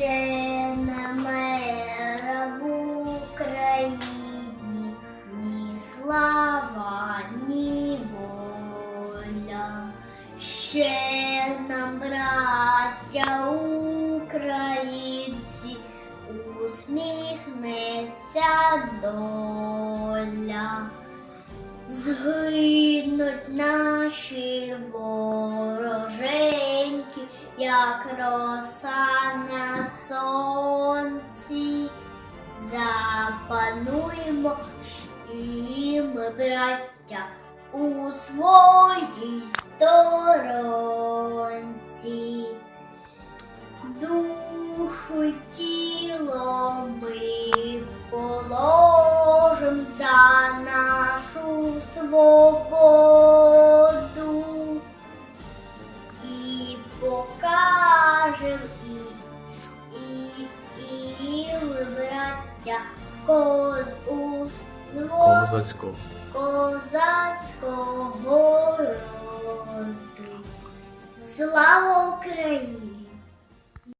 не мера в Україні, ні слава, ні воля. Ще нам, браття українці, усміхнеться доля. Згинуть наші вороженьки, як роса Запануємо ж і ми, браття, у своїй сторонці. Душу тіло ми положим за нашу свободу і покажем і, і, і ви, браття, Коз Козацького. Козацького роду. Слава Україні!